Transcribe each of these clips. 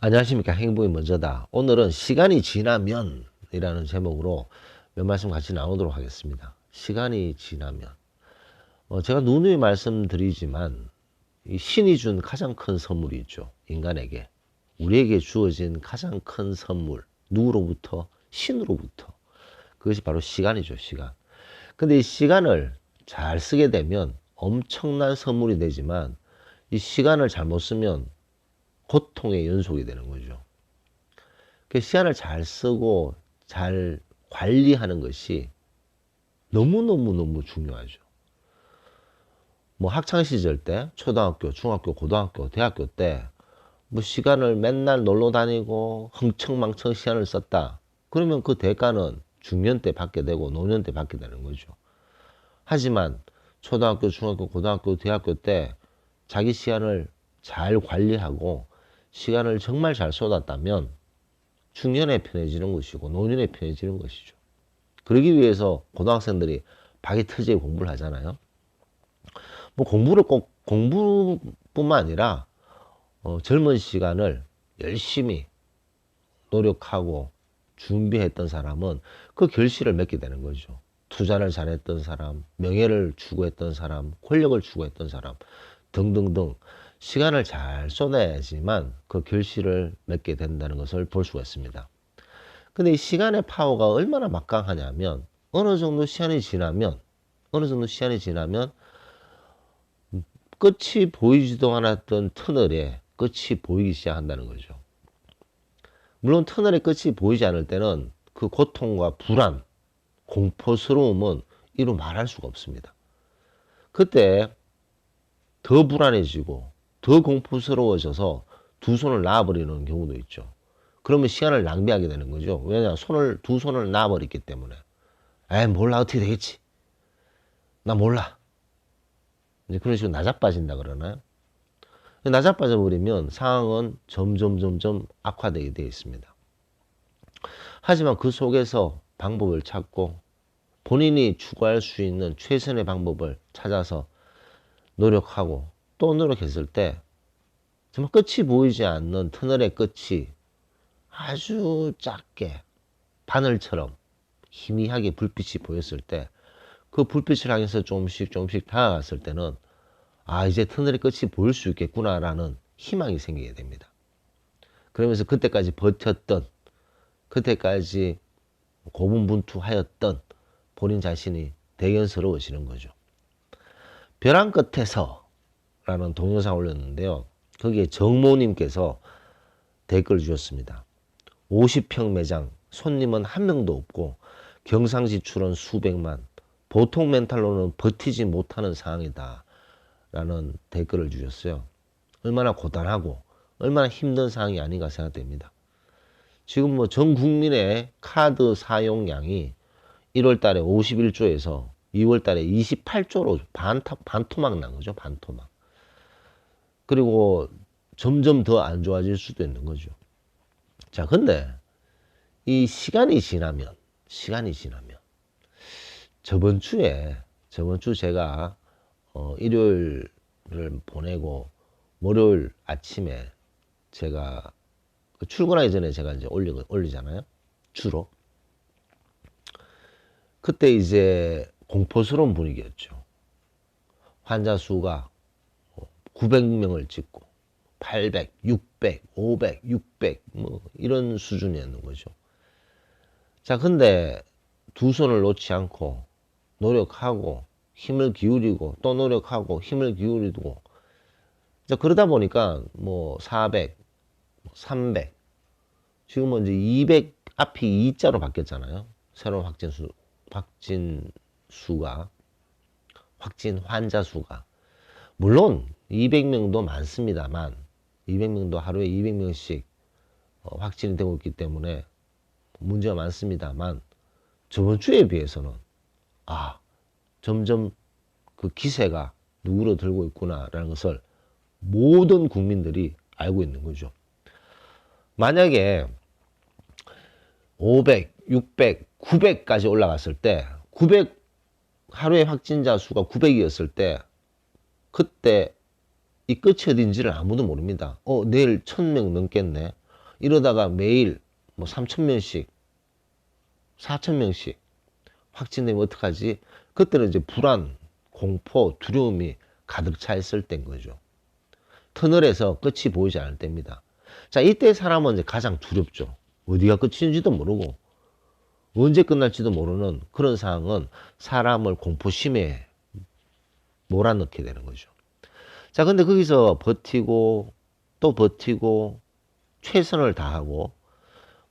안녕하십니까. 행복이 먼저다. 오늘은 시간이 지나면 이라는 제목으로 몇 말씀 같이 나누도록 하겠습니다. 시간이 지나면. 어, 제가 누누이 말씀드리지만 이 신이 준 가장 큰 선물이 있죠. 인간에게. 우리에게 주어진 가장 큰 선물. 누구로부터? 신으로부터. 그것이 바로 시간이죠 시간. 근데 이 시간을 잘 쓰게 되면 엄청난 선물이 되지만 이 시간을 잘못 쓰면 고통의 연속이 되는 거죠. 그 시간을 잘 쓰고 잘 관리하는 것이 너무너무너무 중요하죠. 뭐 학창 시절 때, 초등학교, 중학교, 고등학교, 대학교 때, 뭐 시간을 맨날 놀러 다니고 흥청망청 시간을 썼다. 그러면 그 대가는 중년 때 받게 되고 노년 때 받게 되는 거죠. 하지만 초등학교, 중학교, 고등학교, 대학교 때 자기 시간을 잘 관리하고 시간을 정말 잘 쏟았다면 중년에 편해지는 것이고 노년에 편해지는 것이죠. 그러기 위해서 고등학생들이 박이틀제 공부를 하잖아요. 뭐 공부를 꼭 공부뿐만 아니라 어, 젊은 시간을 열심히 노력하고 준비했던 사람은 그 결실을 맺게 되는 거죠. 투자를 잘했던 사람, 명예를 추구했던 사람, 권력을 추구했던 사람 등등등 시간을 잘 쏟아야지만 그 결실을 맺게 된다는 것을 볼 수가 있습니다. 근데 이 시간의 파워가 얼마나 막강하냐면 어느 정도 시간이 지나면 어느 정도 시간이 지나면 끝이 보이지도 않았던 터널에 끝이 보이기 시작한다는 거죠. 물론 터널의 끝이 보이지 않을 때는 그 고통과 불안, 공포스러움은 이루 말할 수가 없습니다. 그때 더 불안해지고 더 공포스러워져서 두 손을 놔버리는 경우도 있죠. 그러면 시간을 낭비하게 되는 거죠. 왜냐 손을 두 손을 놔버렸기 때문에. 에이 몰라 어떻게 되겠지. 나 몰라. 이제 그런 식으로 나자빠진다 그러나요? 나자빠져 버리면 상황은 점점 점점 악화되게 되어 있습니다. 하지만 그 속에서 방법을 찾고 본인이 추구할 수 있는 최선의 방법을 찾아서 노력하고 또 노력했을 때 정말 끝이 보이지 않는 터널의 끝이 아주 작게 바늘처럼 희미하게 불빛이 보였을 때 그 불빛을 향해서 조금씩 조금씩 다가갔을 때는 아 이제 터널의 끝이 보일 수 있겠구나라는 희망이 생기게 됩니다. 그러면서 그때까지 버텼던 그때까지 고분분투하였던 본인 자신이 대견스러워지는 거죠. 벼랑 끝에서 라는 동영상 올렸는데요. 거기에 정모님께서 댓글 주셨습니다. 50평 매장, 손님은 한 명도 없고 경상 지출은 수백만, 보통 멘탈로는 버티지 못하는 상황이다. 라는 댓글을 주셨어요. 얼마나 고단하고 얼마나 힘든 상황이 아닌가 생각됩니다. 지금 뭐 전 국민의 카드 사용량이 1월 달에 51조에서 2월 달에 28조로 반타, 반토막 난 거죠. 반토막. 그리고 점점 더 안 좋아질 수도 있는 거죠. 자, 근데 이 시간이 지나면, 시간이 지나면, 저번 주에, 저번 주 제가, 어, 일요일을 보내고, 월요일 아침에 제가 그 출근하기 전에 제가 이제 올리, 올리잖아요. 주로. 그때 이제 공포스러운 분위기였죠. 환자 수가 900명을 찍고 800, 600, 500, 600 뭐 이런 수준이었는 거죠. 자, 근데 두 손을 놓지 않고 노력하고 힘을 기울이고 또 노력하고 힘을 기울이고 자, 그러다 보니까 뭐 400, 300 지금은 이제 200 앞이 2자로 바뀌었잖아요. 새로운 확진 수 확진 수가 확진 환자 수가 물론 200명도 많습니다만 200명도 하루에 200명씩 어, 확진이 되고 있기 때문에 문제가 많습니다만 저번 주에 비해서는 아 점점 그 기세가 누구로 들고 있구나라는 것을 모든 국민들이 알고 있는 거죠. 만약에 500, 600, 900까지 올라갔을 때 900 하루에 확진자 수가 900이었을 때 그때 이 끝이 어딘지를 아무도 모릅니다. 어, 내일 1000명 넘겠네. 이러다가 매일 뭐 3천 명씩, 4천 명씩 확진되면 어떡하지? 그때는 이제 불안, 공포, 두려움이 가득 차 있을 때인 거죠. 터널에서 끝이 보이지 않을 때입니다. 자, 이때 사람은 이제 가장 두렵죠. 어디가 끝인지도 모르고 언제 끝날지도 모르는 그런 상황은 사람을 공포심에 몰아넣게 되는 거죠. 자, 근데 거기서 버티고 또 버티고 최선을 다하고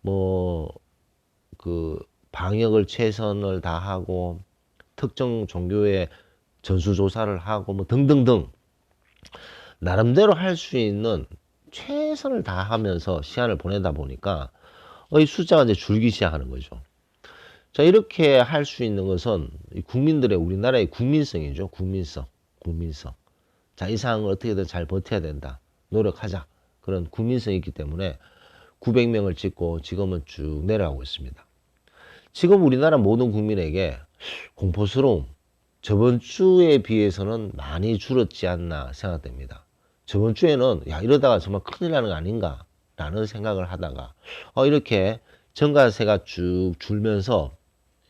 뭐 그 방역을 최선을 다하고 특정 종교의 전수조사를 하고 뭐 등등등 나름대로 할 수 있는 최선을 다하면서 시간을 보내다 보니까 어, 이 숫자가 이제 줄기 시작하는 거죠. 자, 이렇게 할 수 있는 것은 국민들의 우리나라의 국민성이죠. 국민성. 국민성. 자, 이 상황을 어떻게든 잘 버텨야 된다. 노력하자. 그런 국민성이 있기 때문에 900명을 찍고 지금은 쭉 내려가고 있습니다. 지금 우리나라 모든 국민에게 공포스러움, 저번 주에 비해서는 많이 줄었지 않나 생각됩니다. 저번 주에는 야 이러다가 정말 큰일 나는 거 아닌가 라는 생각을 하다가 어 이렇게 증가세가 쭉 줄면서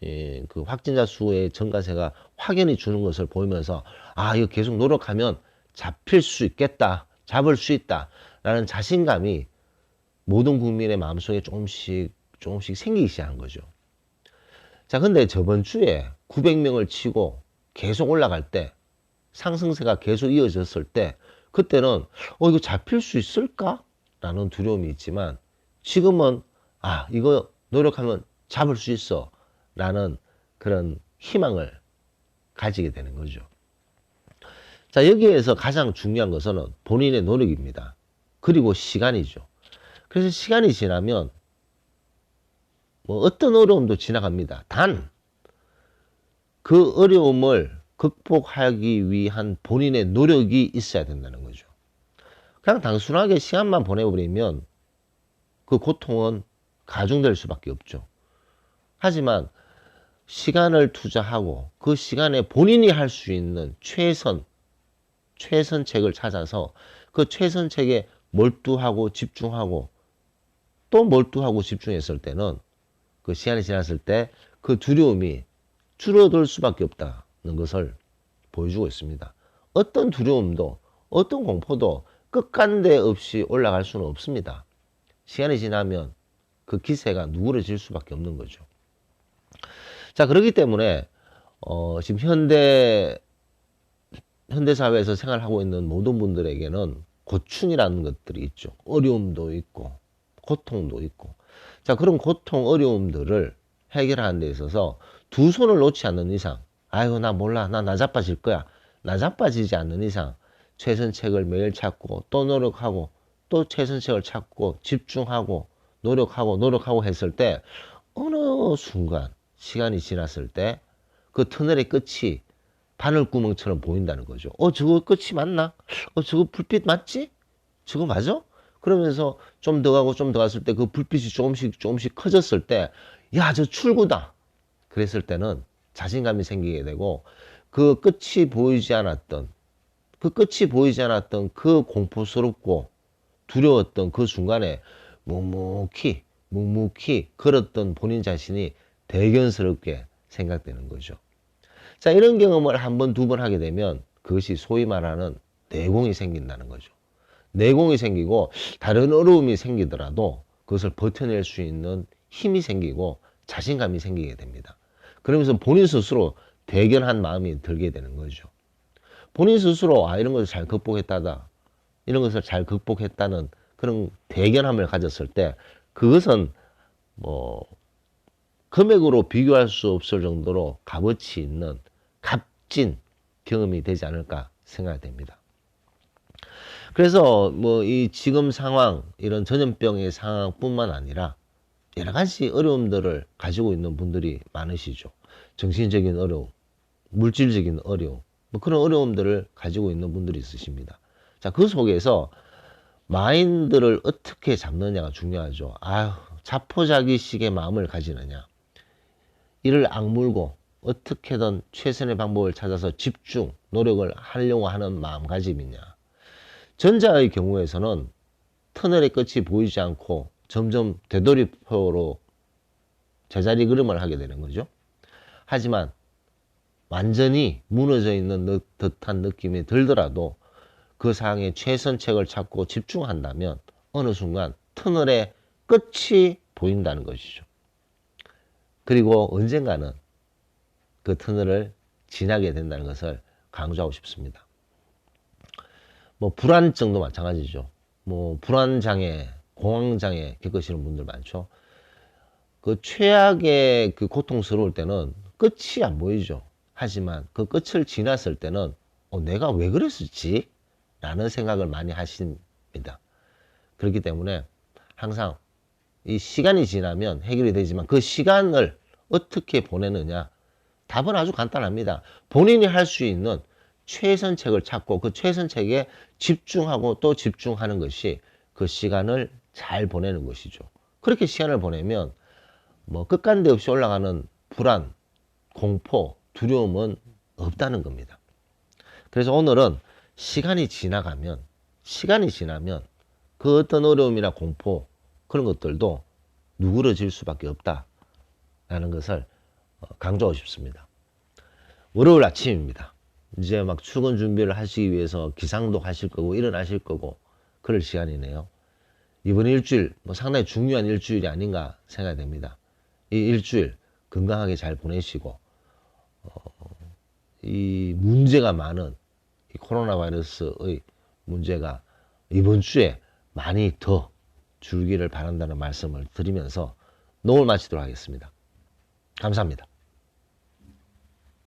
예, 그 확진자 수의 증가세가 확연히 주는 것을 보이면서 아 이거 계속 노력하면 잡힐 수 있겠다 잡을 수 있다 라는 자신감이 모든 국민의 마음속에 조금씩 조금씩 생기기 시작한 거죠 자 근데 저번 주에 900명을 치고 계속 올라갈 때 상승세가 계속 이어졌을 때 그때는 어 이거 잡힐 수 있을까? 라는 두려움이 있지만 지금은 아 이거 노력하면 잡을 수 있어 라는 그런 희망을 가지게 되는 거죠. 자 여기에서 가장 중요한 것은 본인의 노력입니다. 그리고 시간이죠. 그래서 시간이 지나면 뭐 어떤 어려움도 지나갑니다. 단 그 어려움을 극복하기 위한 본인의 노력이 있어야 된다는 거죠. 그냥 단순하게 시간만 보내버리면 그 고통은 가중될 수밖에 없죠. 하지만 시간을 투자하고 그 시간에 본인이 할 수 있는 최선, 최선책을 찾아서 그 최선책에 몰두하고 집중하고 또 몰두하고 집중했을 때는 그 시간이 지났을 때 그 두려움이 줄어들 수밖에 없다. 것을 보여주고 있습니다. 어떤 두려움도 어떤 공포도 끝간데 없이 올라갈 수는 없습니다. 시간이 지나면 그 기세가 누그러질 수밖에 없는 거죠. 자, 그렇기 때문에 어, 지금 현대 현대 사회에서 생활하고 있는 모든 분들에게는 고충이라는 것들이 있죠. 어려움도 있고 고통도 있고. 자, 그런 고통, 어려움들을 해결하는 데 있어서 두 손을 놓지 않는 이상 아이고 나 몰라 나 나자빠질 거야 나자빠지지 않는 이상 최선책을 매일 찾고 또 노력하고 또 최선책을 찾고 집중하고 노력하고 노력하고 했을 때 어느 순간 시간이 지났을 때 그 터널의 끝이 바늘구멍처럼 보인다는 거죠. 어 저거 끝이 맞나? 어 저거 불빛 맞지? 저거 맞아? 그러면서 좀 더 가고 좀 더 갔을 때 그 불빛이 조금씩 조금씩 커졌을 때 야 저 출구다. 그랬을 때는 자신감이 생기게 되고 그 끝이 보이지 않았던 그 끝이 보이지 않았던 그 공포스럽고 두려웠던 그 순간에 묵묵히 묵묵히 걸었던 본인 자신이 대견스럽게 생각되는 거죠. 자 이런 경험을 한 번, 두 번 하게 되면 그것이 소위 말하는 내공이 생긴다는 거죠. 내공이 생기고 다른 어려움이 생기더라도 그것을 버텨낼 수 있는 힘이 생기고 자신감이 생기게 됩니다. 그러면서 본인 스스로 대견한 마음이 들게 되는 거죠. 본인 스스로 아 이런 것을 잘 극복했다다. 이런 것을 잘 극복했다는 그런 대견함을 가졌을 때 그것은 뭐 금액으로 비교할 수 없을 정도로 값어치 있는 값진 경험이 되지 않을까 생각됩니다. 그래서 뭐 이 지금 상황 이런 전염병의 상황뿐만 아니라 여러 가지 어려움들을 가지고 있는 분들이 많으시죠. 정신적인 어려움, 물질적인 어려움, 뭐 그런 어려움들을 가지고 있는 분들이 있으십니다. 자, 그 속에서 마인드를 어떻게 잡느냐가 중요하죠. 아유, 자포자기식의 마음을 가지느냐. 이를 악물고 어떻게든 최선의 방법을 찾아서 집중, 노력을 하려고 하는 마음가짐이냐. 전자의 경우에서는 터널의 끝이 보이지 않고 점점 되돌이표로 제자리 걸음을 하게 되는 거죠. 하지만 완전히 무너져 있는 느- 듯한 느낌이 들더라도 그 상황에 최선책을 찾고 집중한다면 어느 순간 터널의 끝이 보인다는 것이죠. 그리고 언젠가는 그 터널을 지나게 된다는 것을 강조하고 싶습니다. 뭐 불안증도 마찬가지죠. 뭐 불안장애, 공황장애 겪으시는 분들 많죠. 그 최악의 그 고통스러울 때는 끝이 안 보이죠. 하지만 그 끝을 지났을 때는 어, 내가 왜 그랬을지? 라는 생각을 많이 하십니다. 그렇기 때문에 항상 이 시간이 지나면 해결이 되지만 그 시간을 어떻게 보내느냐? 답은 아주 간단합니다. 본인이 할 수 있는 최선책을 찾고 그 최선책에 집중하고 또 집중하는 것이 그 시간을 잘 보내는 것이죠. 그렇게 시간을 보내면 뭐 끝간데 없이 올라가는 불안, 공포, 두려움은 없다는 겁니다. 그래서 오늘은 시간이 지나가면, 시간이 지나면 그 어떤 어려움이나 공포, 그런 것들도 누그러질 수밖에 없다라는 것을 어, 강조하고 싶습니다. 월요일 아침입니다. 이제 막 출근 준비를 하시기 위해서 기상도 하실 거고 일어나실 거고 그럴 시간이네요. 이번 일주일 뭐 상당히 중요한 일주일이 아닌가 생각이 됩니다. 이 일주일 건강하게 잘 보내시고 어, 이 문제가 많은 이 코로나 바이러스의 문제가 이번 주에 많이 더 줄기를 바란다는 말씀을 드리면서 녹을 마치도록 하겠습니다. 감사합니다.